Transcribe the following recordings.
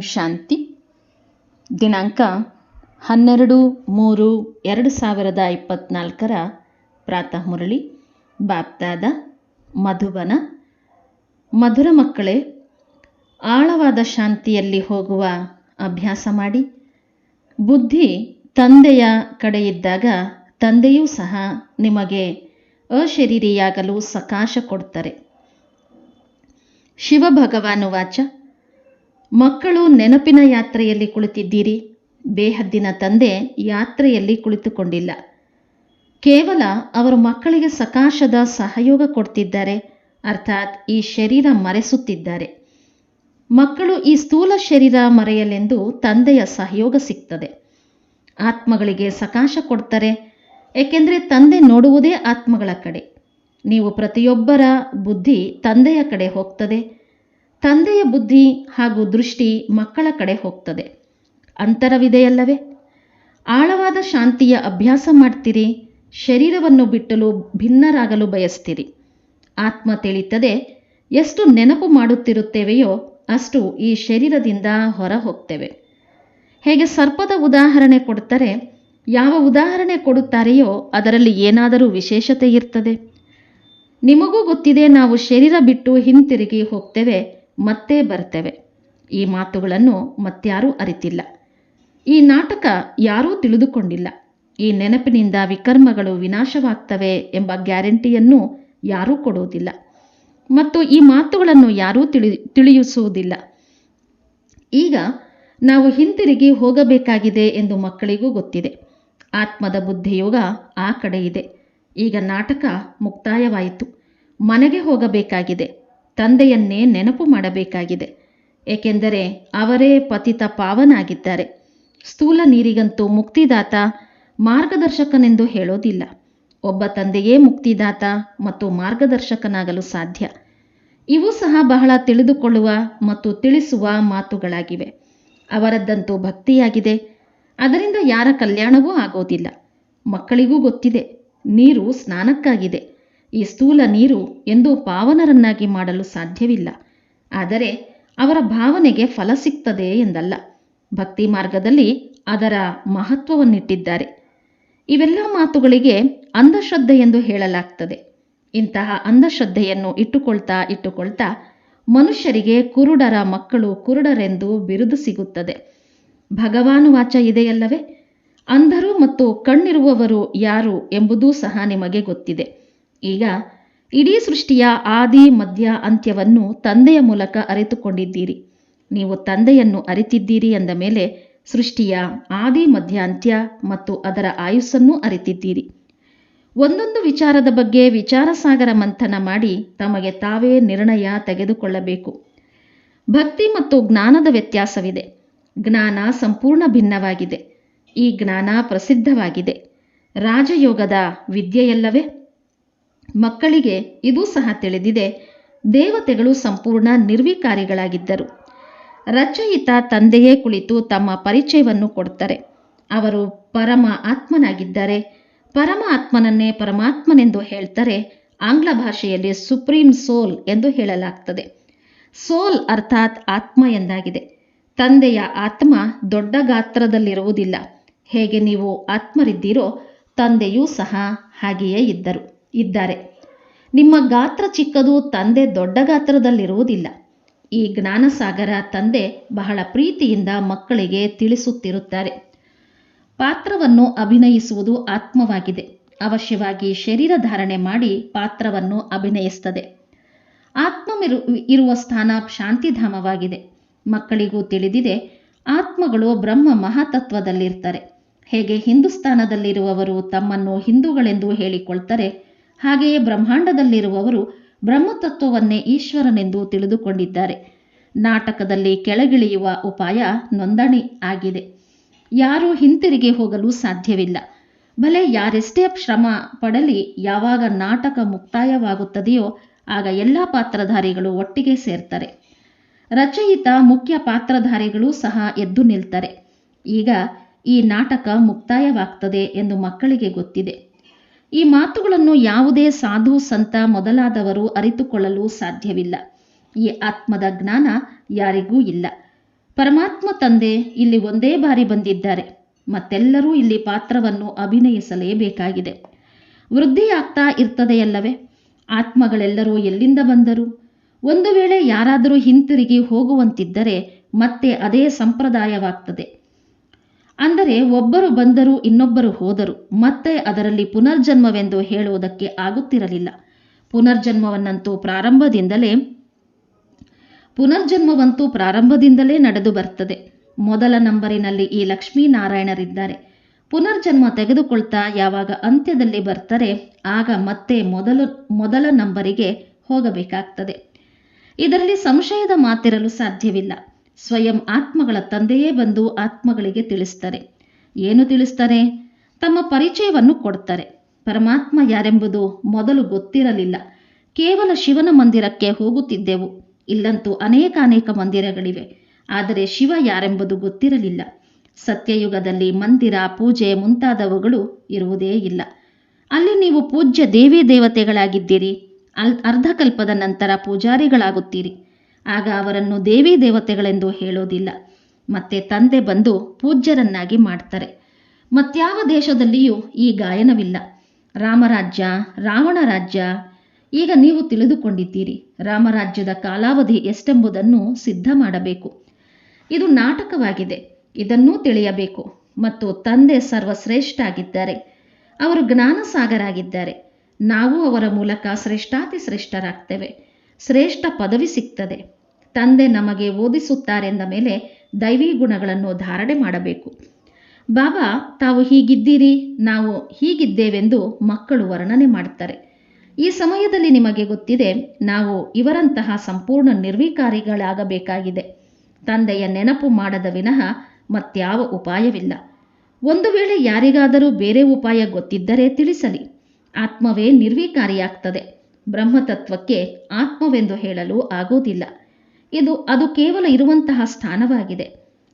ಶಾಂತಿ. ದಿನಾಂಕ ಹನ್ನೆರಡು ಮೂರು ಎರಡು ಸಾವಿರದ ಇಪ್ಪತ್ತ್ನಾಲ್ಕರ ಪ್ರಾತಃ ಮುರಳಿ, ಬಾಪ್ತಾದ, ಮಧುಬನ. ಮಧುರ ಮಕ್ಕಳೇ, ಆಳವಾದ ಶಾಂತಿಯಲ್ಲಿ ಹೋಗುವ ಅಭ್ಯಾಸ ಮಾಡಿ. ಬುದ್ಧಿ ತಂದೆಯ ಕಡೆಯಿದ್ದಾಗ ತಂದೆಯೂ ಸಹ ನಿಮಗೆ ಅಶರೀರಿಯಾಗಲು ಸಕಾಶ ಕೊಡ್ತಾರೆ. ಶಿವ ಭಗವಾನು ವಾಚ. ಮಕ್ಕಳು ನೆನಪಿನ ಯಾತ್ರೆಯಲ್ಲಿ ಕುಳಿತಿದ್ದೀರಿ? ಬೇಹದ್ದಿನ ತಂದೆ ಯಾತ್ರೆಯಲ್ಲಿ ಕುಳಿತುಕೊಂಡಿಲ್ಲ. ಕೇವಲ ಅವರು ಮಕ್ಕಳಿಗೆ ಸಕಾಶದ ಸಹಯೋಗ ಕೊಡ್ತಿದ್ದಾರೆ, ಅರ್ಥಾತ್ ಈ ಶರೀರ ಮರೆಸುತ್ತಿದ್ದಾರೆ. ಮಕ್ಕಳು ಈ ಸ್ಥೂಲ ಶರೀರ ಮರೆಯಲೆಂದು ತಂದೆಯ ಸಹಯೋಗ ಸಿಗ್ತದೆ. ಆತ್ಮಗಳಿಗೆ ಸಕಾಶ ಕೊಡ್ತಾರೆ, ಏಕೆಂದರೆ ತಂದೆ ನೋಡುವುದೇ ಆತ್ಮಗಳ ಕಡೆ. ನೀವು ಪ್ರತಿಯೊಬ್ಬರ ಬುದ್ಧಿ ತಂದೆಯ ಕಡೆ ಹೋಗ್ತದೆ ತಂದೆಯ ಬುದ್ಧಿ ಹಾಗೂ ದೃಷ್ಟಿ ಮಕ್ಕಳ ಕಡೆ ಹೋಗ್ತದೆ. ಅಂತರವಿದೆಯಲ್ಲವೇ? ಆಳವಾದ ಶಾಂತಿಯ ಅಭ್ಯಾಸ ಮಾಡ್ತೀರಿ, ಶರೀರವನ್ನು ಬಿಟ್ಟಲು ಭಿನ್ನರಾಗಲು ಬಯಸ್ತೀರಿ. ಆತ್ಮ ತಿಳಿತದೆ, ಎಷ್ಟು ನೆನಪು ಮಾಡುತ್ತಿರುತ್ತೇವೆಯೋ ಅಷ್ಟು ಈ ಶರೀರದಿಂದ ಹೊರ ಹೋಗ್ತೇವೆ ಹೇಗೆ ಸರ್ಪದ ಉದಾಹರಣೆ ಕೊಡ್ತಾರೆ, ಯಾವ ಉದಾಹರಣೆ ಕೊಡುತ್ತಾರೆಯೋ ಅದರಲ್ಲಿ ಏನಾದರೂ ವಿಶೇಷತೆ ಇರ್ತದೆ. ನಿಮಗೂ ಗೊತ್ತಿದೆ, ನಾವು ಶರೀರ ಬಿಟ್ಟು ಹಿಂತಿರುಗಿ ಹೋಗ್ತೇವೆ ಮತ್ತೆ ಬರ್ತೇವೆ ಈ ಮಾತುಗಳನ್ನು ಮತ್ಯಾರೂ ಅರಿತಿಲ್ಲ. ಈ ನಾಟಕ ಯಾರೂ ತಿಳಿದುಕೊಂಡಿಲ್ಲ. ಈ ನೆನಪಿನಿಂದ ವಿಕರ್ಮಗಳು ವಿನಾಶವಾಗ್ತವೆ ಎಂಬ ಗ್ಯಾರಂಟಿಯನ್ನು ಯಾರೂ ಕೊಡುವುದಿಲ್ಲ. ಮತ್ತು ಈ ಮಾತುಗಳನ್ನು ಯಾರೂ ತಿಳಿ, ತಿಳಿಯಿಸುವುದಿಲ್ಲ. ಈಗ ನಾವು ಹಿಂತಿರುಗಿ ಹೋಗಬೇಕಾಗಿದೆ ಎಂದು ಮಕ್ಕಳಿಗೂ ಗೊತ್ತಿದೆ. ಆತ್ಮದ ಬುದ್ಧಿಯೋಗ ಆ ಕಡೆ ಇದೆ. ಈಗ ನಾಟಕ ಮುಕ್ತಾಯವಾಯಿತು. ಮನೆಗೆ ಹೋಗಬೇಕಾಗಿದೆ. ತಂದೆಯನ್ನೇ ನೆನಪು ಮಾಡಬೇಕಾಗಿದೆ. ಏಕೆಂದರೆ ಅವರೇ ಪತಿತ ಪಾವನಾಗಿದ್ದಾರೆ. ಸ್ಥೂಲ ನೀರಿಗಂತೂ ಮುಕ್ತಿದಾತ ಮಾರ್ಗದರ್ಶಕನೆಂದು ಹೇಳೋದಿಲ್ಲ. ಒಬ್ಬ ತಂದೆಯೇ ಮುಕ್ತಿದಾತ ಮತ್ತು ಮಾರ್ಗದರ್ಶಕನಾಗಲು ಸಾಧ್ಯ. ಇವು ಸಹ ಬಹಳ ತಿಳಿದುಕೊಳ್ಳುವ ಮತ್ತು ತಿಳಿಸುವ ಮಾತುಗಳಾಗಿವೆ. ಅವರದ್ದಂತೂ ಭಕ್ತಿಯಾಗಿದೆ. ಅದರಿಂದ ಯಾರ ಕಲ್ಯಾಣವೂ ಆಗೋದಿಲ್ಲ. ಮಕ್ಕಳಿಗೂ ಗೊತ್ತಿದೆ, ನೀರು ಸ್ನಾನಕ್ಕಾಗಿದೆ. ಈ ಸ್ಥೂಲ ನೀರು ಎಂದು ಪಾವನರನ್ನಾಗಿ ಮಾಡಲು ಸಾಧ್ಯವಿಲ್ಲ. ಆದರೆ ಅವರ ಭಾವನೆಗೆ ಫಲ ಸಿಗ್ತದೆ ಎಂದಲ್ಲ. ಭಕ್ತಿ ಮಾರ್ಗದಲ್ಲಿ ಅದರ ಮಹತ್ವವನ್ನಿಟ್ಟಿದ್ದಾರೆ. ಇವೆಲ್ಲ ಮಾತುಗಳಿಗೆ ಅಂಧಶ್ರದ್ಧೆ ಎಂದು ಹೇಳಲಾಗ್ತದೆ. ಇಂತಹ ಅಂಧಶ್ರದ್ಧೆಯನ್ನು ಇಟ್ಟುಕೊಳ್ತಾ ಇಟ್ಟುಕೊಳ್ತಾ ಮನುಷ್ಯರಿಗೆ ಕುರುಡರ ಮಕ್ಕಳು ಕುರುಡರೆಂದು ಬಿರುದು ಸಿಗುತ್ತದೆ. ಭಗವಾನು ವಾಚ ಇದೆಯಲ್ಲವೇ? ಅಂಧರು ಮತ್ತು ಕಣ್ಣಿರುವವರು ಯಾರು ಎಂಬುದೂ ಸಹ ನಿಮಗೆ ಗೊತ್ತಿದೆ. ಈಗ ಇಡೀ ಸೃಷ್ಟಿಯ ಆದಿ, ಮಧ್ಯ, ಅಂತ್ಯವನ್ನು ತಂದೆಯ ಮೂಲಕ ಅರಿತುಕೊಂಡಿದ್ದೀರಿ. ನೀವು ತಂದೆಯನ್ನು ಅರಿತಿದ್ದೀರಿ ಎಂದ ಮೇಲೆ ಸೃಷ್ಟಿಯ ಆದಿ, ಮಧ್ಯ, ಅಂತ್ಯ ಮತ್ತು ಅದರ ಆಯುಸ್ಸನ್ನೂ ಅರಿತಿದ್ದೀರಿ. ಒಂದೊಂದು ವಿಚಾರದ ಬಗ್ಗೆ ವಿಚಾರಸಾಗರ ಮಂಥನ ಮಾಡಿ ತಮಗೆ ತಾವೇ ನಿರ್ಣಯ ತೆಗೆದುಕೊಳ್ಳಬೇಕು. ಭಕ್ತಿ ಮತ್ತು ಜ್ಞಾನದ ವ್ಯತ್ಯಾಸವಿದೆ. ಜ್ಞಾನ ಸಂಪೂರ್ಣ ಭಿನ್ನವಾಗಿದೆ. ಈ ಜ್ಞಾನ ಪ್ರಸಿದ್ಧವಾಗಿದೆ. ರಾಜಯೋಗದ ವಿದ್ಯೆಯಲ್ಲವೇ? ಮಕ್ಕಳಿಗೆ ಇದೂ ಸಹ ತಿಳಿದಿದೆ. ದೇವತೆಗಳು ಸಂಪೂರ್ಣ ನಿರ್ವಿಕಾರಿಗಳಾಗಿದ್ದರು. ರಚಯಿತ ತಂದೆಯೇ ಕುಳಿತು ತಮ್ಮ ಪರಿಚಯವನ್ನು ಕೊಡ್ತಾರೆ ಅವರು ಪರಮ ಆತ್ಮನಾಗಿದ್ದಾರೆ. ಪರಮ ಆತ್ಮನನ್ನೇ ಪರಮಾತ್ಮನೆಂದು ಹೇಳ್ತಾರೆ. ಆಂಗ್ಲ ಭಾಷೆಯಲ್ಲಿ ಸುಪ್ರೀಂ ಸೋಲ್ ಎಂದು ಹೇಳಲಾಗ್ತದೆ. ಸೋಲ್ ಅರ್ಥಾತ್ ಆತ್ಮ ಎಂದಾಗಿದೆ. ತಂದೆಯ ಆತ್ಮ ದೊಡ್ಡ ಗಾತ್ರದಲ್ಲಿರುವುದಿಲ್ಲ. ಹೇಗೆ ನೀವು ಆತ್ಮರಿದ್ದೀರೋ ತಂದೆಯೂ ಸಹ ಹಾಗೆಯೇ ಇದ್ದರು. ಇದ್ದಾರೆ. ನಿಮ್ಮ ಗಾತ್ರ ಚಿಕ್ಕದು, ತಂದೆ ದೊಡ್ಡ ಗಾತ್ರದಲ್ಲಿರುವುದಿಲ್ಲ. ಈ ಜ್ಞಾನಸಾಗರ ತಂದೆ ಬಹಳ ಪ್ರೀತಿಯಿಂದ ಮಕ್ಕಳಿಗೆ ತಿಳಿಸುತ್ತಿರುತ್ತಾರೆ. ಪಾತ್ರವನ್ನು ಅಭಿನಯಿಸುವುದು ಆತ್ಮವಾಗಿದೆ. ಅವಶ್ಯವಾಗಿ ಶರೀರ ಧಾರಣೆ ಮಾಡಿ ಪಾತ್ರವನ್ನು ಅಭಿನಯಿಸ್ತದೆ ಆತ್ಮವಿರು ಇರುವ ಸ್ಥಾನ ಶಾಂತಿಧಾಮವಾಗಿದೆ. ಮಕ್ಕಳಿಗೂ ತಿಳಿದಿದೆ, ಆತ್ಮಗಳು ಬ್ರಹ್ಮ ಮಹಾತತ್ವದಲ್ಲಿರ್ತಾರೆ. ಹೇಗೆ ಹಿಂದೂಸ್ತಾನದಲ್ಲಿರುವವರು ತಮ್ಮನ್ನು ಹಿಂದೂಗಳೆಂದು ಹೇಳಿಕೊಳ್ತಾರೆ ಹಾಗೆಯೇ ಬ್ರಹ್ಮಾಂಡದಲ್ಲಿರುವವರು ಬ್ರಹ್ಮತತ್ವವನ್ನೇ ಈಶ್ವರನೆಂದು ತಿಳಿದುಕೊಂಡಿದ್ದಾರೆ. ನಾಟಕದಲ್ಲಿ ಕೆಳಗಿಳಿಯುವ ಉಪಾಯ ನೋಂದಣಿ ಆಗಿದೆ. ಯಾರೂ ಹಿಂತಿರುಗಿ ಹೋಗಲು ಸಾಧ್ಯವಿಲ್ಲ. ಭಲೆ ಯಾರೆಷ್ಟೇ ಶ್ರಮ ಪಡಲಿ, ಯಾವಾಗ ನಾಟಕ ಮುಕ್ತಾಯವಾಗುತ್ತದೆಯೋ ಆಗ ಎಲ್ಲ ಪಾತ್ರಧಾರಿಗಳು ಒಟ್ಟಿಗೆ ಸೇರ್ತಾರೆ. ರಚಯಿತ ಮುಖ್ಯ ಪಾತ್ರಧಾರಿಗಳು ಸಹ ಎದ್ದು ನಿಲ್ತಾರೆ. ಈಗ ಈ ನಾಟಕ ಮುಕ್ತಾಯವಾಗ್ತದೆ ಎಂದು ಮಕ್ಕಳಿಗೆ ಗೊತ್ತಿದೆ. ಈ ಮಾತುಗಳನ್ನು ಯಾವುದೇ ಸಾಧು ಸಂತ ಮೊದಲಾದವರು ಅರಿತುಕೊಳ್ಳಲು ಸಾಧ್ಯವಿಲ್ಲ. ಈ ಆತ್ಮದ ಜ್ಞಾನ ಯಾರಿಗೂ ಇಲ್ಲ. ಪರಮಾತ್ಮ ತಂದೆ ಇಲ್ಲಿ ಒಂದೇ ಬಾರಿ ಬಂದಿದ್ದಾರೆ. ಮತ್ತೆಲ್ಲರೂ ಇಲ್ಲಿ ಪಾತ್ರವನ್ನು ಅಭಿನಯಿಸಲೇಬೇಕಾಗಿದೆ. ವೃದ್ಧಿಯಾಗ್ತಾ ಇರ್ತದೆಯಲ್ಲವೇ? ಆತ್ಮಗಳೆಲ್ಲರೂ ಎಲ್ಲಿಂದ ಬಂದರು? ಒಂದು ವೇಳೆ ಯಾರಾದರೂ ಹಿಂತಿರುಗಿ ಹೋಗುವಂತಿದ್ದರೆ ಮತ್ತೆ ಅದೇ ಸಂಪ್ರದಾಯವಾಗ್ತದೆ. ಅಂದರೆ ಒಬ್ಬರು ಬಂದರು ಇನ್ನೊಬ್ಬರು ಹೋದರು, ಮತ್ತೆ ಅದರಲ್ಲಿ ಪುನರ್ಜನ್ಮವೆಂದು ಹೇಳುವುದಕ್ಕೆ ಆಗುತ್ತಿರಲಿಲ್ಲ. ಪುನರ್ಜನ್ಮವನ್ನಂತೂ ಪ್ರಾರಂಭದಿಂದಲೇ, ಪುನರ್ಜನ್ಮವಂತೂ ಪ್ರಾರಂಭದಿಂದಲೇ ನಡೆದು ಬರ್ತದೆ. ಮೊದಲ ನಂಬರಿನಲ್ಲಿ ಈ ಲಕ್ಷ್ಮೀನಾರಾಯಣರಿದ್ದಾರೆ. ಪುನರ್ಜನ್ಮ ತೆಗೆದುಕೊಳ್ತಾ ಯಾವಾಗ ಅಂತ್ಯದಲ್ಲಿ ಬರ್ತಾರೆ, ಆಗ ಮತ್ತೆ ಮೊದಲು, ಮೊದಲ ನಂಬರಿಗೆ ಹೋಗಬೇಕಾಗ್ತದೆ. ಇದರಲ್ಲಿ ಸಂಶಯದ ಮಾತಿರಲು ಸಾಧ್ಯವಿಲ್ಲ. ಸ್ವಯಂ ಆತ್ಮಗಳ ತಂದೆಯೇ ಬಂದು ಆತ್ಮಗಳಿಗೆ ತಿಳಿಸ್ತಾರೆ. ಏನು ತಿಳಿಸ್ತಾರೆ? ತಮ್ಮ ಪರಿಚಯವನ್ನು ಕೊಡ್ತಾರೆ. ಪರಮಾತ್ಮ ಯಾರೆಂಬುದು ಮೊದಲು ಗೊತ್ತಿರಲಿಲ್ಲ. ಕೇವಲ ಶಿವನ ಮಂದಿರಕ್ಕೆ ಹೋಗುತ್ತಿದ್ದೆವು. ಇಲ್ಲಂತೂ ಅನೇಕ ಅನೇಕ ಮಂದಿರಗಳಿವೆ. ಆದರೆ ಶಿವ ಯಾರೆಂಬುದು ಗೊತ್ತಿರಲಿಲ್ಲ. ಸತ್ಯಯುಗದಲ್ಲಿ ಮಂದಿರ, ಪೂಜೆ ಮುಂತಾದವುಗಳು ಇರುವುದೇ ಇಲ್ಲ. ಅಲ್ಲಿ ನೀವು ಪೂಜ್ಯ ದೇವಿ ದೇವತೆಗಳಾಗಿದ್ದೀರಿ. ಅಲ್ ಅರ್ಧಕಲ್ಪದ ನಂತರ ಪೂಜಾರಿಗಳಾಗುತ್ತೀರಿ. ಆಗ ಅವರನ್ನು ದೇವಿ ದೇವತೆಗಳೆಂದು ಹೇಳೋದಿಲ್ಲ. ಮತ್ತೆ ತಂದೆ ಬಂದು ಪೂಜ್ಯರನ್ನಾಗಿ ಮಾಡ್ತಾರೆ. ಮತ್ಯಾವ ದೇಶದಲ್ಲಿಯೂ ಈ ಗಾಯನವಿಲ್ಲ. ರಾಮರಾಜ್ಯ, ರಾವಣ ರಾಜ್ಯ, ಈಗ ನೀವು ತಿಳಿದುಕೊಂಡಿದ್ದೀರಿ. ರಾಮರಾಜ್ಯದ ಕಾಲಾವಧಿ ಎಷ್ಟೆಂಬುದನ್ನು ಸಿದ್ಧ ಮಾಡಬೇಕು. ಇದು ನಾಟಕವಾಗಿದೆ. ಇದನ್ನೂ ತಿಳಿಯಬೇಕು. ಮತ್ತು ತಂದೆ ಸರ್ವಶ್ರೇಷ್ಠ ಆಗಿದ್ದಾರೆ ಅವರು ಜ್ಞಾನಸಾಗರಾಗಿದ್ದಾರೆ. ನಾವು ಅವರ ಮೂಲಕ ಶ್ರೇಷ್ಠಾತಿ ಶ್ರೇಷ್ಠರಾಗ್ತೇವೆ ಶ್ರೇಷ್ಠ ಪದವಿ ಸಿಗ್ತದೆ. ತಂದೆ ನಮಗೆ ಓದಿಸುತ್ತಾರೆಂದ ಮೇಲೆ ದೈವಿ ಗುಣಗಳನ್ನು ಧಾರಣೆ ಮಾಡಬೇಕು. ಬಾಬಾ, ತಾವು ಹೀಗಿದ್ದೀರಿ, ನಾವು ಹೀಗಿದ್ದೇವೆಂದು ಮಕ್ಕಳು ವರ್ಣನೆ ಮಾಡ್ತಾರೆ ಈ ಸಮಯದಲ್ಲಿ ನಿಮಗೆ ಗೊತ್ತಿದೆ, ನಾವು ಇವರಂತಹ ಸಂಪೂರ್ಣ ನಿರ್ವಿಕಾರಿಗಳಾಗಬೇಕಾಗಿದೆ. ತಂದೆಯ ನೆನಪು ಮಾಡದ ವಿನಃ ಮತ್ಯಾವ ಉಪಾಯವಿಲ್ಲ. ಒಂದು ವೇಳೆ ಯಾರಿಗಾದರೂ ಬೇರೆ ಉಪಾಯ ಗೊತ್ತಿದ್ದರೆ ತಿಳಿಸಲಿ. ಆತ್ಮವೇ ನಿರ್ವಿಕಾರಿಯಾಗ್ತದೆ. ಬ್ರಹ್ಮತತ್ವಕ್ಕೆ ಆತ್ಮವೆಂದು ಹೇಳಲು ಆಗೋದಿಲ್ಲ ಇದು, ಅದು ಕೇವಲ ಇರುವಂತಹ ಸ್ಥಾನವಾಗಿದೆ.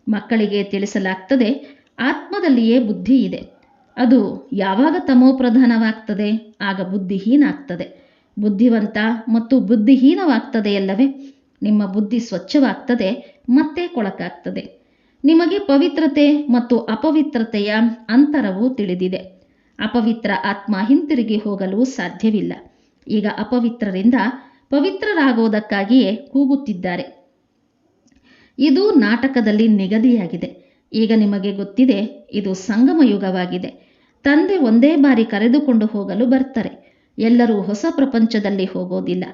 ಮಕ್ಕಳಿಗೆ ತಿಳಿಸಲಾಗ್ತದೆ, ಆತ್ಮದಲ್ಲಿಯೇ ಬುದ್ಧಿ ಇದೆ ಅದು ಯಾವಾಗ ತಮೋಪ್ರಧಾನವಾಗ್ತದೆ ಆಗ ಬುದ್ಧಿಹೀನ ಆಗ್ತದೆ ಬುದ್ಧಿವಂತ ಮತ್ತು ಬುದ್ಧಿಹೀನವಾಗ್ತದೆಯಲ್ಲವೇ? ನಿಮ್ಮ ಬುದ್ಧಿ ಸ್ವಚ್ಛವಾಗ್ತದೆ, ಮತ್ತೆ ಕೊಳಕಾಗ್ತದೆ. ನಿಮಗೆ ಪವಿತ್ರತೆ ಮತ್ತು ಅಪವಿತ್ರತೆಯ ಅಂತರವು ತಿಳಿದಿದೆ. ಅಪವಿತ್ರ ಆತ್ಮ ಹಿಂತಿರುಗಿ ಹೋಗಲು ಸಾಧ್ಯವಿಲ್ಲ. ಈಗ ಅಪವಿತ್ರರಿಂದ ಪವಿತ್ರರಾಗುವುದಕ್ಕಾಗಿಯೇ ಕೂಗುತ್ತಿದ್ದಾರೆ. ಇದು ನಾಟಕದಲ್ಲಿ ನಿಗದಿಯಾಗಿದೆ. ಈಗ ನಿಮಗೆ ಗೊತ್ತಿದೆ, ಇದು ಸಂಗಮ ಯುಗವಾಗಿದೆ ತಂದೆ ಒಂದೇ ಬಾರಿ ಕರೆದುಕೊಂಡು ಹೋಗಲು ಬರ್ತಾರೆ. ಎಲ್ಲರೂ ಹೊಸ ಪ್ರಪಂಚದಲ್ಲಿ ಹೋಗೋದಿಲ್ಲ.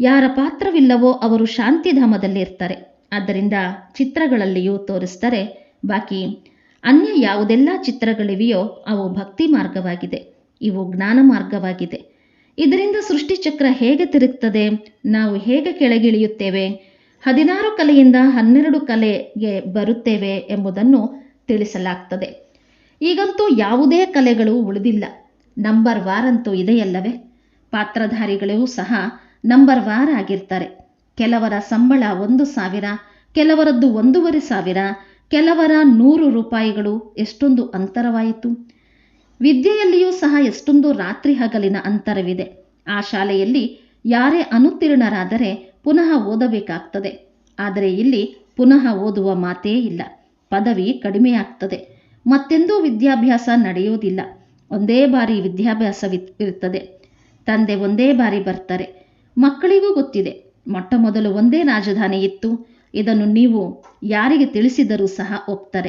ಯಾರ ಪಾತ್ರವಿಲ್ಲವೋ ಅವರು ಶಾಂತಿಧಾಮದಲ್ಲಿ ಇರ್ತಾರೆ ಆದ್ದರಿಂದ ಚಿತ್ರಗಳಲ್ಲಿಯೂ ತೋರಿಸ್ತಾರೆ, ಬಾಕಿ ಅನ್ಯ ಯಾವುದೆಲ್ಲ ಚಿತ್ರಗಳಿವೆಯೋ ಅವು ಭಕ್ತಿ ಮಾರ್ಗವಾಗಿದೆ. ಇವು ಜ್ಞಾನ ಮಾರ್ಗವಾಗಿದೆ. ಇದರಿಂದ ಸೃಷ್ಟಿಚಕ್ರ ಹೇಗೆ ತಿರುಗ್ತದೆ? ನಾವು ಹೇಗೆ ಕೆಳಗಿಳಿಯುತ್ತೇವೆ? ಹದಿನಾರು ಕಲೆಯಿಂದ ಹನ್ನೆರಡು ಕಲೆಗೆ ಬರುತ್ತೇವೆ ಎಂಬುದನ್ನು ತಿಳಿಸಲಾಗ್ತದೆ. ಈಗಂತೂ ಯಾವುದೇ ಕಲೆಗಳು ಉಳಿದಿಲ್ಲ. ನಂಬರ್ ವಾರ್ ಅಂತೂ ಇದೆಯಲ್ಲವೇ? ಪಾತ್ರಧಾರಿಗಳೂ ಸಹ ನಂಬರ್ ವಾರ್ ಆಗಿರ್ತಾರೆ. ಕೆಲವರ ಸಂಬಳ ಒಂದು ಸಾವಿರ, ಕೆಲವರದ್ದು ಒಂದೂವರೆ ಸಾವಿರ, ಕೆಲವರ ನೂರು ರೂಪಾಯಿಗಳು ಎಷ್ಟೊಂದು ಅಂತರವಾಯಿತು. ವಿದ್ಯೆಯಲ್ಲಿಯೂ ಸಹ ಎಷ್ಟೊಂದು ರಾತ್ರಿ ಹಗಲಿನ ಅಂತರವಿದೆ. ಆ ಶಾಲೆಯಲ್ಲಿ ಯಾರೇ ಅನುತ್ತೀರ್ಣರಾದರೆ ಪುನಃ ಓದಬೇಕಾಗ್ತದೆ. ಆದರೆ ಇಲ್ಲಿ ಪುನಃ ಓದುವ ಮಾತೇ ಇಲ್ಲ. ಪದವಿ ಕಡಿಮೆಯಾಗ್ತದೆ. ಮತ್ತೆಂದೂ ವಿದ್ಯಾಭ್ಯಾಸ ನಡೆಯೋದಿಲ್ಲ ಒಂದೇ ಬಾರಿ ವಿದ್ಯಾಭ್ಯಾಸ ಇರುತ್ತದೆ. ತಂದೆ ಒಂದೇ ಬಾರಿ ಬರ್ತಾರೆ. ಮಕ್ಕಳಿಗೂ ಗೊತ್ತಿದೆ. ಮೊಟ್ಟ ಮೊದಲು ಒಂದೇ ರಾಜಧಾನಿ ಇತ್ತು. ಇದನ್ನು ನೀವು ಯಾರಿಗೆ ತಿಳಿಸಿದರೂ ಸಹ ಒಪ್ತಾರೆ.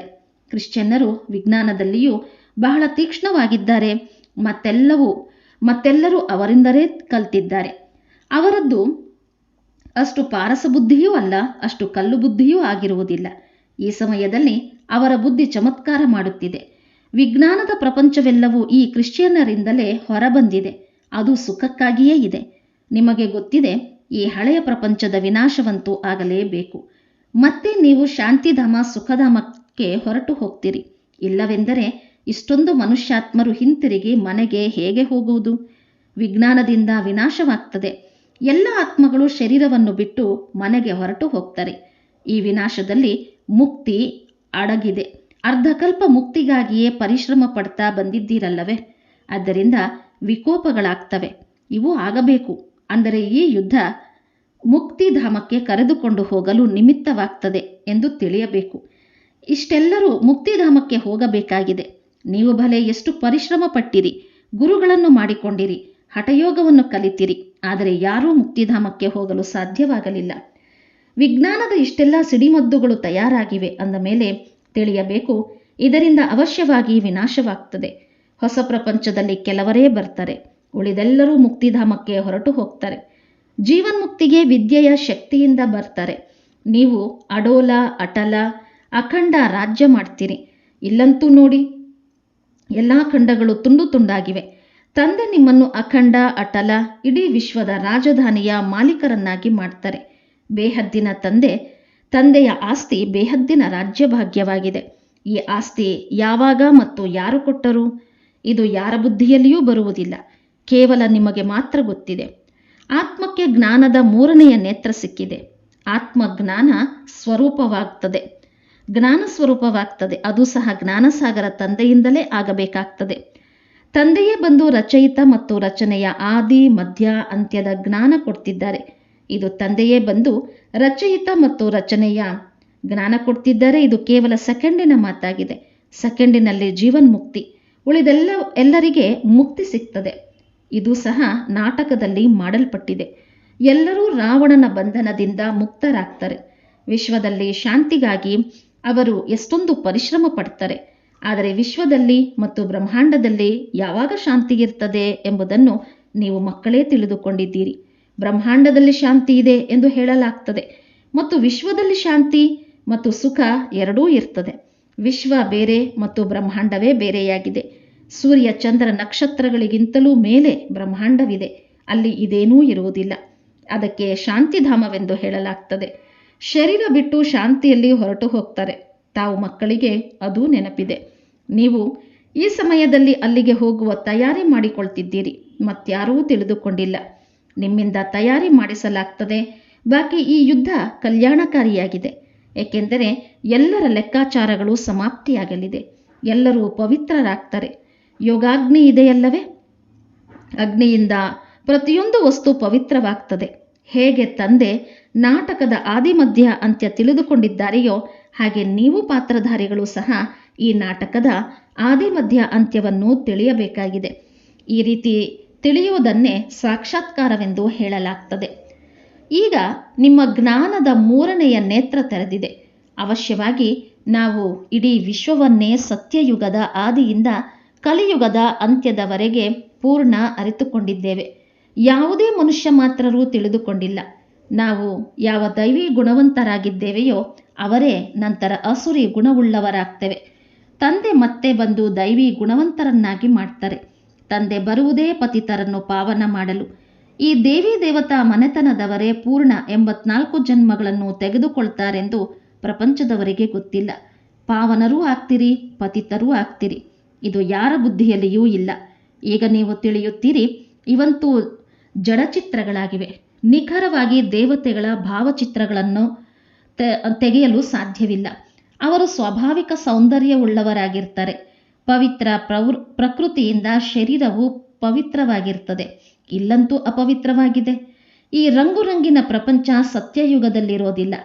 ಕ್ರಿಶ್ಚಿಯನ್ನರು ವಿಜ್ಞಾನದಲ್ಲಿಯೂ ಬಹಳ ತೀಕ್ಷ್ಣವಾಗಿದ್ದಾರೆ. ಮತ್ತೆಲ್ಲವೂ, ಮತ್ತೆಲ್ಲರೂ ಅವರಿಂದಲೇ ಕಲ್ತಿದ್ದಾರೆ. ಅವರದ್ದು ಅಷ್ಟು ಪಾರಸ ಬುದ್ಧಿಯೂ ಅಲ್ಲ, ಅಷ್ಟು ಕಲ್ಲು ಬುದ್ಧಿಯೂ ಆಗಿರುವುದಿಲ್ಲ. ಈ ಸಮಯದಲ್ಲಿ ಅವರ ಬುದ್ಧಿ ಚಮತ್ಕಾರ ಮಾಡುತ್ತಿದೆ. ವಿಜ್ಞಾನದ ಪ್ರಪಂಚವೆಲ್ಲವೂ ಈ ಕ್ರಿಶ್ಚಿಯನ್ನರಿಂದಲೇ ಹೊರಬಂದಿದೆ. ಅದು ಸುಖಕ್ಕಾಗಿಯೇ ಇದೆ. ನಿಮಗೆ ಗೊತ್ತಿದೆ, ಈ ಹಳೆಯ ಪ್ರಪಂಚದ ವಿನಾಶವಂತೂ ಆಗಲೇಬೇಕು. ಮತ್ತೆ ನೀವು ಶಾಂತಿಧಾಮ ಸುಖಧಾಮಕ್ಕೆ ಹೊರಟು ಹೋಗ್ತೀರಿ ಇಲ್ಲವೆಂದರೆ ಇಷ್ಟೊಂದು ಮನುಷ್ಯಾತ್ಮರು ಹಿಂತಿರುಗಿ ಮನೆಗೆ ಹೇಗೆ ಹೋಗುವುದು? ವಿಜ್ಞಾನದಿಂದ ವಿನಾಶವಾಗ್ತದೆ. ಎಲ್ಲ ಆತ್ಮಗಳು ಶರೀರವನ್ನು ಬಿಟ್ಟು ಮನೆಗೆ ಹೊರಟು ಹೋಗ್ತಾರೆ. ಈ ವಿನಾಶದಲ್ಲಿ ಮುಕ್ತಿ ಅಡಗಿದೆ. ಅರ್ಧಕಲ್ಪ ಮುಕ್ತಿಗಾಗಿಯೇ ಪರಿಶ್ರಮ ಪಡ್ತಾ ಬಂದಿದ್ದೀರಲ್ಲವೇ? ಆದ್ದರಿಂದ ವಿಕೋಪಗಳಾಗ್ತವೆ. ಇವು ಆಗಬೇಕು. ಅಂದರೆ ಈ ಯುದ್ಧ ಮುಕ್ತಿಧಾಮಕ್ಕೆ ಕರೆದುಕೊಂಡು ಹೋಗಲು ನಿಮಿತ್ತವಾಗ್ತದೆ ಎಂದು ತಿಳಿಯಬೇಕು. ಇಷ್ಟೆಲ್ಲರೂ ಮುಕ್ತಿಧಾಮಕ್ಕೆ ಹೋಗಬೇಕಾಗಿದೆ. ನೀವು ಭಲೆ ಎಷ್ಟು ಪರಿಶ್ರಮ ಪಟ್ಟಿರಿ ಗುರುಗಳನ್ನು ಮಾಡಿಕೊಂಡಿರಿ, ಹಠಯೋಗವನ್ನು ಕಲಿತಿರಿ, ಆದರೆ ಯಾರೂ ಮುಕ್ತಿಧಾಮಕ್ಕೆ ಹೋಗಲು ಸಾಧ್ಯವಾಗಲಿಲ್ಲ. ವಿಜ್ಞಾನದ ಇಷ್ಟೆಲ್ಲ ಸಿಡಿಮದ್ದುಗಳು ತಯಾರಾಗಿವೆ ಅಂದ ಮೇಲೆ ತಿಳಿಯಬೇಕು, ಇದರಿಂದ ಅವಶ್ಯವಾಗಿ ವಿನಾಶವಾಗ್ತದೆ. ಹೊಸ ಪ್ರಪಂಚದಲ್ಲಿ ಕೆಲವರೇ ಬರ್ತಾರೆ, ಉಳಿದೆಲ್ಲರೂ ಮುಕ್ತಿಧಾಮಕ್ಕೆ ಹೊರಟು ಹೋಗ್ತಾರೆ. ಜೀವನ್ಮುಕ್ತಿಗೆ ವಿದ್ಯೆಯ ಶಕ್ತಿಯಿಂದ ಬರ್ತಾರೆ. ನೀವು ಅಡೋಲ, ಅಟಲ, ಅಖಂಡ ರಾಜ್ಯ ಮಾಡ್ತೀರಿ. ಇಲ್ಲಂತೂ ನೋಡಿ ಎಲ್ಲ ಖಂಡಗಳು ತುಂಡು ತುಂಡಾಗಿವೆ. ತಂದೆ ನಿಮ್ಮನ್ನು ಅಖಂಡ, ಅಟಲ, ಇಡೀ ವಿಶ್ವದ ರಾಜಧಾನಿಯ ಮಾಲೀಕರನ್ನಾಗಿ ಮಾಡ್ತಾರೆ. ಬೇಹದ್ದಿನ ತಂದೆ, ತಂದೆಯ ಆಸ್ತಿ ಬೇಹದ್ದಿನ ರಾಜ್ಯಭಾಗ್ಯವಾಗಿದೆ. ಈ ಆಸ್ತಿ ಯಾವಾಗ ಮತ್ತು ಯಾರು ಕೊಟ್ಟರು? ಇದು ಯಾರ ಬುದ್ಧಿಯಲ್ಲಿಯೂ ಬರುವುದಿಲ್ಲ. ಕೇವಲ ನಿಮಗೆ ಮಾತ್ರ ಗೊತ್ತಿದೆ. ಆತ್ಮಕ್ಕೆ ಜ್ಞಾನದ ಮೂರನೆಯ ನೇತ್ರ ಸಿಕ್ಕಿದೆ. ಆತ್ಮಜ್ಞಾನ ಸ್ವರೂಪವಾಗ್ತದೆ. ಜ್ಞಾನ ಸ್ವರೂಪವಾಗ್ತದೆ. ಅದು ಸಹ ಜ್ಞಾನಸಾಗರ ತಂದೆಯಿಂದಲೇ ಆಗಬೇಕಾಗ್ತದೆ. ತಂದೆಯೇ ಬಂದು ರಚಯಿತ ಮತ್ತು ರಚನೆಯ ಆದಿ, ಮಧ್ಯ, ಅಂತ್ಯದ ಜ್ಞಾನ ಕೊಡ್ತಿದ್ದಾರೆ. ಇದು ತಂದೆಯೇ ಬಂದು ರಚಯಿತ ಮತ್ತು ರಚನೆಯ ಜ್ಞಾನ ಕೊಡ್ತಿದ್ದಾರೆ. ಇದು ಕೇವಲ ಸೆಕೆಂಡಿನ ಮಾತಾಗಿದೆ. ಸೆಕೆಂಡಿನಲ್ಲಿ ಜೀವನ್ ಮುಕ್ತಿ ಉಳಿದೆಲ್ಲ, ಎಲ್ಲರಿಗೆ ಮುಕ್ತಿ ಸಿಗ್ತದೆ. ಇದು ಸಹ ನಾಟಕದಲ್ಲಿ ಮಾಡಲ್ಪಟ್ಟಿದೆ. ಎಲ್ಲರೂ ರಾವಣನ ಬಂಧನದಿಂದ ಮುಕ್ತರಾಗ್ತಾರೆ. ವಿಶ್ವದಲ್ಲಿ ಶಾಂತಿಗಾಗಿ ಅವರು ಎಷ್ಟೊಂದು ಪರಿಶ್ರಮ ಪಡ್ತಾರೆ. ಆದರೆ ವಿಶ್ವದಲ್ಲಿ ಮತ್ತು ಬ್ರಹ್ಮಾಂಡದಲ್ಲಿ ಯಾವಾಗ ಶಾಂತಿ ಇರ್ತದೆ ಎಂಬುದನ್ನು ನೀವು ಮಕ್ಕಳೇ ತಿಳಿದುಕೊಂಡಿದ್ದೀರಿ. ಬ್ರಹ್ಮಾಂಡದಲ್ಲಿ ಶಾಂತಿ ಇದೆ ಎಂದು ಹೇಳಲಾಗ್ತದೆ. ಮತ್ತು ವಿಶ್ವದಲ್ಲಿ ಶಾಂತಿ ಮತ್ತು ಸುಖ ಎರಡೂ ಇರ್ತದೆ. ವಿಶ್ವ ಬೇರೆ ಮತ್ತು ಬ್ರಹ್ಮಾಂಡವೇ ಬೇರೆಯಾಗಿದೆ. ಸೂರ್ಯ ಚಂದ್ರ ನಕ್ಷತ್ರಗಳಿಗಿಂತಲೂ ಮೇಲೆ ಬ್ರಹ್ಮಾಂಡವಿದೆ. ಅಲ್ಲಿ ಇದೇನೂ ಇರುವುದಿಲ್ಲ. ಅದಕ್ಕೆ ಶಾಂತಿಧಾಮವೆಂದು ಹೇಳಲಾಗ್ತದೆ. ಶರೀರ ಬಿಟ್ಟು ಶಾಂತಿಯಲ್ಲಿ ಹೊರಟು ಹೋಗ್ತಾರೆ. ತಾವು ಮಕ್ಕಳಿಗೆ ಅದು ನೆನಪಿದೆ. ನೀವು ಈ ಸಮಯದಲ್ಲಿ ಅಲ್ಲಿಗೆ ಹೋಗುವ ತಯಾರಿ ಮಾಡಿಕೊಳ್ತಿದ್ದೀರಿ. ಮತ್ಯಾರೂ ತಿಳಿದುಕೊಂಡಿಲ್ಲ. ನಿಮ್ಮಿಂದ ತಯಾರಿ ಮಾಡಿಸಲಾಗ್ತದೆ. ಬಾಕಿ ಈ ಯುದ್ಧ ಕಲ್ಯಾಣಕಾರಿಯಾಗಿದೆ. ಏಕೆಂದರೆ ಎಲ್ಲರ ಲೆಕ್ಕಾಚಾರಗಳು ಸಮಾಪ್ತಿಯಾಗಲಿದೆ. ಎಲ್ಲರೂ ಪವಿತ್ರರಾಗ್ತಾರೆ. ಯೋಗಾಗ್ನಿ ಇದೆಯಲ್ಲವೇ? ಅಗ್ನಿಯಿಂದ ಪ್ರತಿಯೊಂದು ವಸ್ತು ಪವಿತ್ರವಾಗ್ತದೆ. ಹೇಗೆ ತಂದೆ ನಾಟಕದ ಆದಿಮಧ್ಯ ಅಂತ್ಯ ತಿಳಿದುಕೊಂಡಿದ್ದಾರೆಯೋ ಹಾಗೆ ನೀವು ಪಾತ್ರಧಾರಿಗಳು ಸಹ ಈ ನಾಟಕದ ಆದಿಮಧ್ಯ ಅಂತ್ಯವನ್ನು ತಿಳಿಯಬೇಕಾಗಿದೆ. ಈ ರೀತಿ ತಿಳಿಯುವುದನ್ನೇ ಸಾಕ್ಷಾತ್ಕಾರವೆಂದು ಹೇಳಲಾಗ್ತದೆ. ಈಗ ನಿಮ್ಮ ಜ್ಞಾನದ ಮೂರನೆಯ ನೇತ್ರ ತೆರೆದಿದೆ. ಅವಶ್ಯವಾಗಿ ನಾವು ಇಡೀ ವಿಶ್ವವನ್ನೇ ಸತ್ಯಯುಗದ ಆದಿಯಿಂದ ಕಲಿಯುಗದ ಅಂತ್ಯದವರೆಗೆ ಪೂರ್ಣ ಅರಿತುಕೊಂಡಿದ್ದೇವೆ. ಯಾವುದೇ ಮನುಷ್ಯ ಮಾತ್ರರೂ ತಿಳಿದುಕೊಂಡಿಲ್ಲ. ನಾವು ಯಾವ ದೈವಿ ಗುಣವಂತರಾಗಿದ್ದೇವೆಯೋ ಅವರೇ ನಂತರ ಅಸುರಿ ಗುಣವುಳ್ಳವರಾಗ್ತೇವೆ. ತಂದೆ ಮತ್ತೆ ಬಂದು ದೈವಿ ಗುಣವಂತರನ್ನಾಗಿ ಮಾಡ್ತಾರೆ. ತಂದೆ ಬರುವುದೇ ಪತಿತರನ್ನು ಪಾವನ ಮಾಡಲು. ಈ ದೇವಿ ದೇವತಾ ಮನೆತನದವರೇ ಪೂರ್ಣ ಎಂಬತ್ನಾಲ್ಕು ಜನ್ಮಗಳನ್ನು ತೆಗೆದುಕೊಳ್ತಾರೆಂದು ಪ್ರಪಂಚದವರಿಗೆ ಗೊತ್ತಿಲ್ಲ. ಪಾವನರೂ ಆಗ್ತಿರಿ, ಪತಿತರೂ ಆಗ್ತಿರಿ. ಇದು ಯಾರ ಬುದ್ಧಿಯಲ್ಲಿಯೂ ಇಲ್ಲ. ಈಗ ನೀವು ತಿಳಿಯುತ್ತೀರಿ, ಇವಂತೂ ಜಡಚಿತ್ರಗಳಾಗಿವೆ. ನಿಖರವಾಗಿ ದೇವತೆಗಳ ಭಾವಚಿತ್ರಗಳನ್ನು ತೆಗೆಯಲು ಸಾಧ್ಯವಿಲ್ಲ. ಅವರು ಸ್ವಾಭಾವಿಕ ಸೌಂದರ್ಯವುಳ್ಳವರಾಗಿರ್ತಾರೆ. ಪವಿತ್ರ ಪ್ರವೃ, ಪ್ರಕೃತಿಯಿಂದ ಶರೀರವು ಪವಿತ್ರವಾಗಿರ್ತದೆ. ಇಲ್ಲಂತೂ ಅಪವಿತ್ರವಾಗಿದೆ. ಈ ರಂಗುರಂಗಿನ ಪ್ರಪಂಚ ಸತ್ಯಯುಗದಲ್ಲಿರೋದಿಲ್ಲ.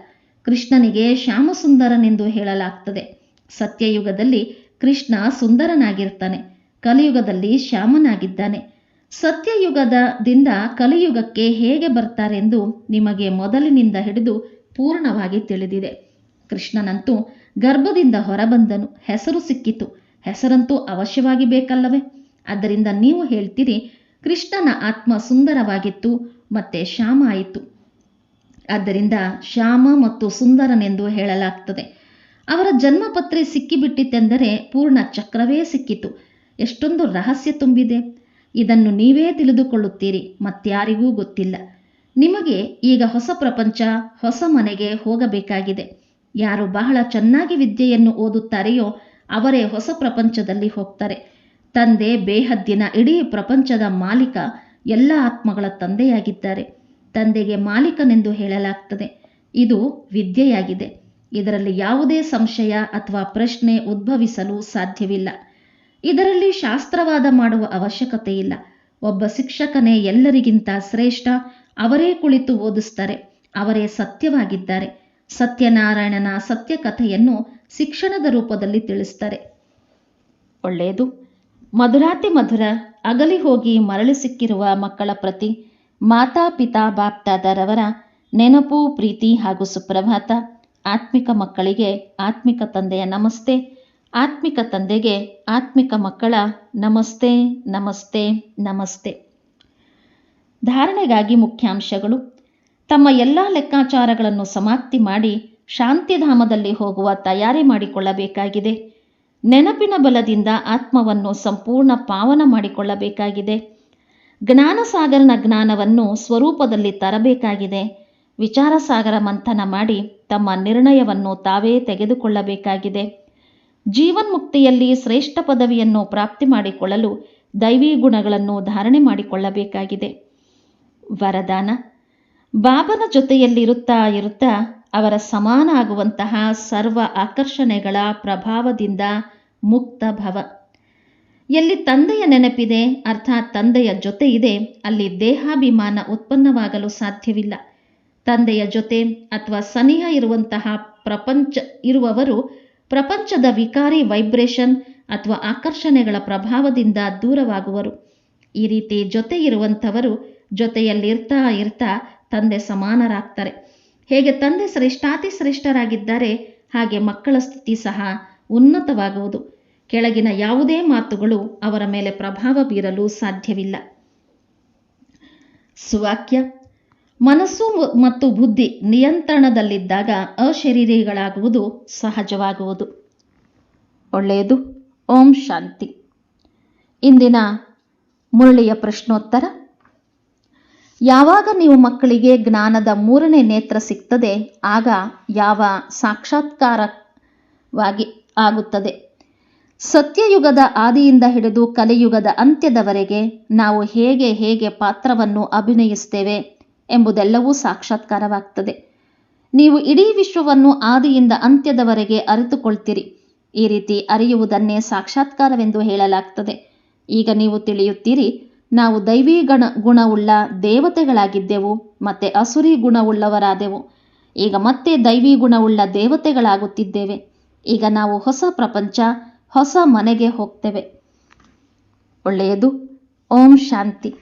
ಕೃಷ್ಣನಿಗೆ ಶ್ಯಾಮಸುಂದರನೆಂದು ಹೇಳಲಾಗ್ತದೆ. ಸತ್ಯಯುಗದಲ್ಲಿ ಕೃಷ್ಣ ಸುಂದರನಾಗಿರ್ತಾನೆ. ಕಲಿಯುಗದಲ್ಲಿ ಶ್ಯಾಮನಾಗಿದ್ದಾನೆ. ಸತ್ಯಯುಗದಿಂದ ಕಲಿಯುಗಕ್ಕೆ ಹೇಗೆ ಬರ್ತಾರೆಂದು ನಿಮಗೆ ಮೊದಲಿನಿಂದ ಹಿಡಿದು ಪೂರ್ಣವಾಗಿ ತಿಳಿದಿದೆ. ಕೃಷ್ಣನಂತೂ ಗರ್ಭದಿಂದ ಹೊರಬಂದನು. ಹೆಸರು ಸಿಕ್ಕಿತು. ಹೆಸರಂತೂ ಅವಶ್ಯವಾಗಿ ಬೇಕಲ್ಲವೇ? ಆದ್ದರಿಂದ ನೀವು ಹೇಳ್ತೀರಿ, ಕೃಷ್ಣನ ಆತ್ಮ ಸುಂದರವಾಗಿತ್ತು ಮತ್ತೆ ಶ್ಯಾಮ ಆಯಿತು. ಆದ್ದರಿಂದ ಶ್ಯಾಮ ಮತ್ತು ಸುಂದರನೆಂದು ಹೇಳಲಾಗ್ತದೆ. ಅವರ ಜನ್ಮಪತ್ರೆ ಸಿಕ್ಕಿಬಿಟ್ಟಿತೆಂದರೆ ಪೂರ್ಣ ಚಕ್ರವೇ ಸಿಕ್ಕಿತು. ಎಷ್ಟೊಂದು ರಹಸ್ಯ ತುಂಬಿದೆ. ಇದನ್ನು ನೀವೇ ತಿಳಿದುಕೊಳ್ಳುತ್ತೀರಿ ಮತ್ಯಾರಿಗೂ ಗೊತ್ತಿಲ್ಲ. ನಿಮಗೆ ಈಗ ಹೊಸ ಪ್ರಪಂಚ, ಹೊಸ ಮನೆಗೆ ಹೋಗಬೇಕಾಗಿದೆ. ಯಾರು ಬಹಳ ಚೆನ್ನಾಗಿ ವಿದ್ಯೆಯನ್ನು ಓದುತ್ತಾರೆಯೋ ಅವರೇ ಹೊಸ ಪ್ರಪಂಚದಲ್ಲಿ ಹೋಗ್ತಾರೆ. ತಂದೆ ಬೇಹದ್ದಿನ ಇಡೀ ಪ್ರಪಂಚದ ಮಾಲೀಕ, ಎಲ್ಲ ಆತ್ಮಗಳ ತಂದೆಯಾಗಿದ್ದಾರೆ. ತಂದೆಗೆ ಮಾಲೀಕನೆಂದು ಹೇಳಲಾಗ್ತದೆ. ಇದು ವಿದ್ಯೆಯಾಗಿದೆ. ಇದರಲ್ಲಿ ಯಾವುದೇ ಸಂಶಯ ಅಥವಾ ಪ್ರಶ್ನೆ ಉದ್ಭವಿಸಲು ಸಾಧ್ಯವಿಲ್ಲ. ಇದರಲ್ಲಿ ಶಾಸ್ತ್ರವಾದ ಮಾಡುವ ಅವಶ್ಯಕತೆ ಇಲ್ಲ. ಒಬ್ಬ ಶಿಕ್ಷಕನೇ ಎಲ್ಲರಿಗಿಂತ ಶ್ರೇಷ್ಠ, ಅವರೇ ಕುಳಿತು ಓದಿಸ್ತಾರೆ ಅವರೇ ಸತ್ಯವಾಗಿದ್ದಾರೆ. ಸತ್ಯನಾರಾಯಣನ ಸತ್ಯ ಕಥೆಯನ್ನು ಶಿಕ್ಷಣದ ರೂಪದಲ್ಲಿ ತಿಳಿಸ್ತಾರೆ. ಒಳ್ಳೆಯದು. ಮಧುರಾತಿ ಮಧುರ, ಅಗಲಿ ಹೋಗಿ ಮರಳಿ ಸಿಕ್ಕಿರುವ ಮಕ್ಕಳ ಪ್ರತಿ ಮಾತಾ ಪಿತಾ ಬಾಪ್ತಾದರವರ ನೆನಪು, ಪ್ರೀತಿ ಹಾಗೂ ಸುಪ್ರಭಾತ. ಆತ್ಮಿಕ ಮಕ್ಕಳಿಗೆ ಆತ್ಮಿಕ ತಂದೆಯ ನಮಸ್ತೆ. ಆತ್ಮಿಕ ತಂದೆಗೆ ಆತ್ಮಿಕ ಮಕ್ಕಳ ನಮಸ್ತೆ ನಮಸ್ತೆ ನಮಸ್ತೆ. ಧಾರಣೆಗಾಗಿ ಮುಖ್ಯಾಂಶಗಳು. ತಮ್ಮ ಎಲ್ಲ ಲೆಕ್ಕಾಚಾರಗಳನ್ನು ಸಮಾಪ್ತಿ ಮಾಡಿ ಶಾಂತಿಧಾಮದಲ್ಲಿ ಹೋಗುವ ತಯಾರಿ ಮಾಡಿಕೊಳ್ಳಬೇಕಾಗಿದೆ. ನೆನಪಿನ ಬಲದಿಂದ ಆತ್ಮವನ್ನು ಸಂಪೂರ್ಣ ಪಾವನ ಮಾಡಿಕೊಳ್ಳಬೇಕಾಗಿದೆ. ಜ್ಞಾನಸಾಗರನ ಜ್ಞಾನವನ್ನು ಸ್ವರೂಪದಲ್ಲಿ ತರಬೇಕಾಗಿದೆ. ವಿಚಾರಸಾಗರ ಮಂಥನ ಮಾಡಿ ತಮ್ಮ ನಿರ್ಣಯವನ್ನು ತಾವೇ ತೆಗೆದುಕೊಳ್ಳಬೇಕಾಗಿದೆ. ಜೀವನ್ಮುಕ್ತಿಯಲ್ಲಿ ಶ್ರೇಷ್ಠ ಪದವಿಯನ್ನು ಪ್ರಾಪ್ತಿ ಮಾಡಿಕೊಳ್ಳಲು ದೈವಿ ಗುಣಗಳನ್ನು ಧಾರಣೆ ಮಾಡಿಕೊಳ್ಳಬೇಕಾಗಿದೆ. ವರದಾನ. ಬಾಬನ ಜೊತೆಯಲ್ಲಿರುತ್ತಾ ಇರುತ್ತಾ ಅವರ ಸಮಾನ ಆಗುವಂತಹ ಸರ್ವ ಆಕರ್ಷಣೆಗಳ ಪ್ರಭಾವದಿಂದ ಮುಕ್ತ ಭವ. ಎಲ್ಲಿ ತಂದೆಯ ನೆನಪಿದೆ, ಅರ್ಥಾತ್ ತಂದೆಯ ಜೊತೆ ಇದೆ ಅಲ್ಲಿ ದೇಹಾಭಿಮಾನ ಉತ್ಪನ್ನವಾಗಲು ಸಾಧ್ಯವಿಲ್ಲ. ತಂದೆಯ ಜೊತೆ ಅಥವಾ ಸನಿಹ ಇರುವಂತಹ ಪ್ರಪಂಚ ಇರುವವರು ಪ್ರಪಂಚದ ವಿಕಾರಿ ವೈಬ್ರೇಷನ್ ಅಥವಾ ಆಕರ್ಷಣೆಗಳ ಪ್ರಭಾವದಿಂದ ದೂರವಾಗುವರು. ಈ ರೀತಿ ಜೊತೆ ಇರುವಂಥವರು ಜೊತೆಯಲ್ಲಿರ್ತಾ ಇರ್ತಾ ತಂದೆ ಸಮಾನರಾಗ್ತಾರೆ. ಹೇಗೆ ತಂದೆ ಶ್ರೇಷ್ಠಾತಿ ಶ್ರೇಷ್ಠರಾಗಿದ್ದಾರೆ, ಹಾಗೆ ಮಕ್ಕಳ ಸ್ಥಿತಿ ಸಹ ಉನ್ನತವಾಗುವುದು. ಕೆಳಗಿನ ಯಾವುದೇ ಮಾತುಗಳು ಅವರ ಮೇಲೆ ಪ್ರಭಾವ ಬೀರಲು ಸಾಧ್ಯವಿಲ್ಲ. ಸುವಾಕ್ಯ ಮನಸ್ಸು ಮತ್ತು ಬುದ್ಧಿ ನಿಯಂತ್ರಣದಲ್ಲಿದ್ದಾಗ ಅಶರೀರಿಗಳಾಗುವುದು ಸಹಜವಾಗುವುದು. ಒಳ್ಳೆಯದು. ಓಂ ಶಾಂತಿ. ಇಂದಿನ ಮುರಳಿಯ ಪ್ರಶ್ನೋತ್ತರ. ಯಾವಾಗ ನೀವು ಮಕ್ಕಳಿಗೆ ಜ್ಞಾನದ ಮೂರನೇ ನೇತ್ರ ಸಿಗ್ತದೆ, ಆಗ ಯಾವ ಸಾಕ್ಷಾತ್ಕಾರವಾಗಿ ಆಗುತ್ತದೆ? ಸತ್ಯಯುಗದ ಆದಿಯಿಂದ ಹಿಡಿದು ಕಲಿಯುಗದ ಅಂತ್ಯದವರೆಗೆ ನಾವು ಹೇಗೆ ಹೇಗೆ ಪಾತ್ರವನ್ನು ಅಭಿನಯಿಸ್ತೇವೆ? ಎಂಬುದೆಲ್ಲವೂ ಸಾಕ್ಷಾತ್ಕಾರವಾಗ್ತದೆ. ನೀವು ಇಡೀ ವಿಶ್ವವನ್ನು ಆದಿಯಿಂದ ಅಂತ್ಯದವರೆಗೆ ಅರಿತುಕೊಳ್ತೀರಿ. ಈ ರೀತಿ ಅರಿಯುವುದನ್ನೇ ಸಾಕ್ಷಾತ್ಕಾರವೆಂದು ಹೇಳಲಾಗ್ತದೆ. ಈಗ ನೀವು ತಿಳಿಯುತ್ತೀರಿ, ನಾವು ದೈವೀ ಗಣ ಗುಣವುಳ್ಳ ದೇವತೆಗಳಾಗಿದ್ದೆವು ಮತ್ತೆ ಅಸುರಿ ಗುಣವುಳ್ಳವರಾದೆವು. ಈಗ ಮತ್ತೆ ದೈವಿ ಗುಣವುಳ್ಳ ದೇವತೆಗಳಾಗುತ್ತಿದ್ದೇವೆ. ಈಗ ನಾವು ಹೊಸ ಪ್ರಪಂಚ, ಹೊಸ ಮನೆಗೆ ಹೋಗ್ತೇವೆ. ಒಳ್ಳೆಯದು. ಓಂ ಶಾಂತಿ.